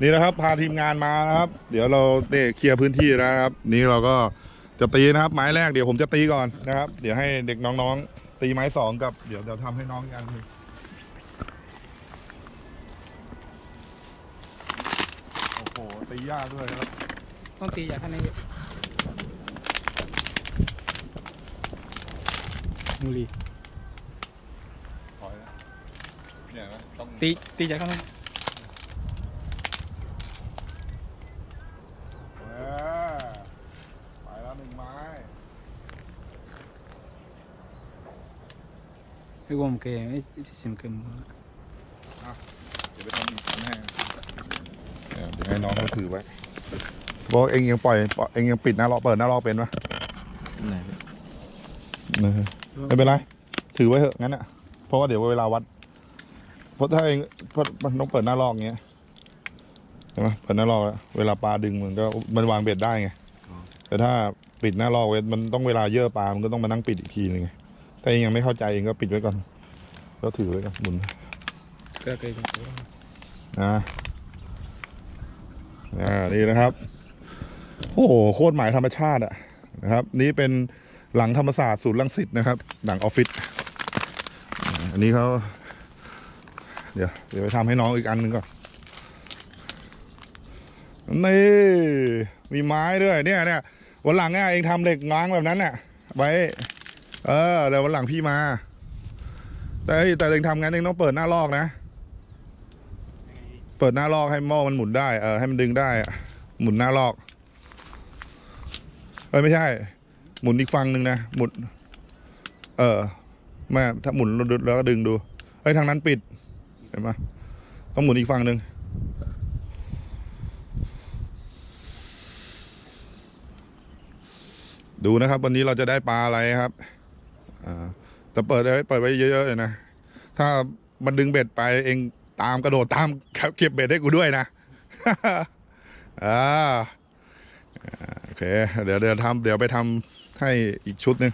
นี่นะครับพาทีมงานมานะครับ เดี๋ยวเราเตะเคลียร์พื้นที่แล้วนะครับ นี่เราก็จะตีนะครับ ไม้แรกเดี๋ยวผมจะตีก่อนนะครับ เดี๋ยวให้เด็กน้องๆ ตีไม้สองกับเดี๋ยวเดี๋ยวทำให้น้องอีกอันหนึ่งโอ้โหตียากด้วยครับต้องตีอย่างข้างในมูลี ถอยนะเนี่ยนะต้อง ตี ตีจากข้างในเออไปแล้วหนึ่งไม้ ไอ้วอมเกย์ไอ้สิมเกมเดี๋ยวไปทำอีกอันให้เดี๋ยวให้น้องเขาถือไว้บอกเองยังปล่อยปล่อยเองยังปิดหน้าล็อกเปิดหน้าล็อกเป็นปะไม่เป็นไร ถือไว้เถอะงั้นอะเพราะว่าเดี๋ยวเวลาวัดเพราะถ้าเองเพราะมันต้องเปิดหน้าลอกเงี้ยใช่ไหมเปิดหน้าลอกแล้วเวลาปลาดึงมันก็มันวางเบ็ดได้ไงแต่ถ้าปิดหน้าลอกไว้มันต้องเวลาเยอะปลามันก็ต้องมานั่งปิดอีกทีนึงไง ถ้าเองยังไม่เข้าใจเองก็ปิดไว้ก่อน แล้วถือไว้ก่อนหมุน ก็เคยนะอ่านี่นะครับ โอ้โหโคตรหมายธรรมชาติอะนะครับ นี่เป็นหลังธรรมศาสตร์ศูนย์รังสิตนะครับ หลังออฟฟิศอ่าอันนี้เขาเดี๋ยวเดี๋ยวไปทำให้น้องอีกอันหนึ่งก่อนนี่มีไม้ด้วยเนี่ยเนี่ยวันหลังเนี่ยเองทำเหล็กง้างแบบนั้นน่ะไว้ เออแล้ววันหลังพี่มา แต่แต่เองทำงั้นเองต้องเปิดหน้าลอกนะ เปิดหน้าลอกให้หม้อมันหมุนได้เออให้มันดึงได้หมุนหน้าลอก เอ้ยไม่ใช่ หมุนอีกฝั่งหนึ่งนะหมุน เออแม่ถ้าหมุนแล้วก็ดึงดูเฮ้ยทางนั้นปิดเห็นไหมต้องหมุนอีกฝั่งหนึ่งดูนะครับ วันนี้เราจะได้ปลาอะไรครับ แต่เปิดไว้เปิดไว้เยอะๆเลยนะ ถ้ามันดึงเบ็ดไปเองตามกระโดดตามเก็บเบ็ดให้กูด้วยนะอ่าโอเค เดี๋ยวเดี๋ยวทำเดี๋ยวไปทำให้อีกชุดหนึ่ง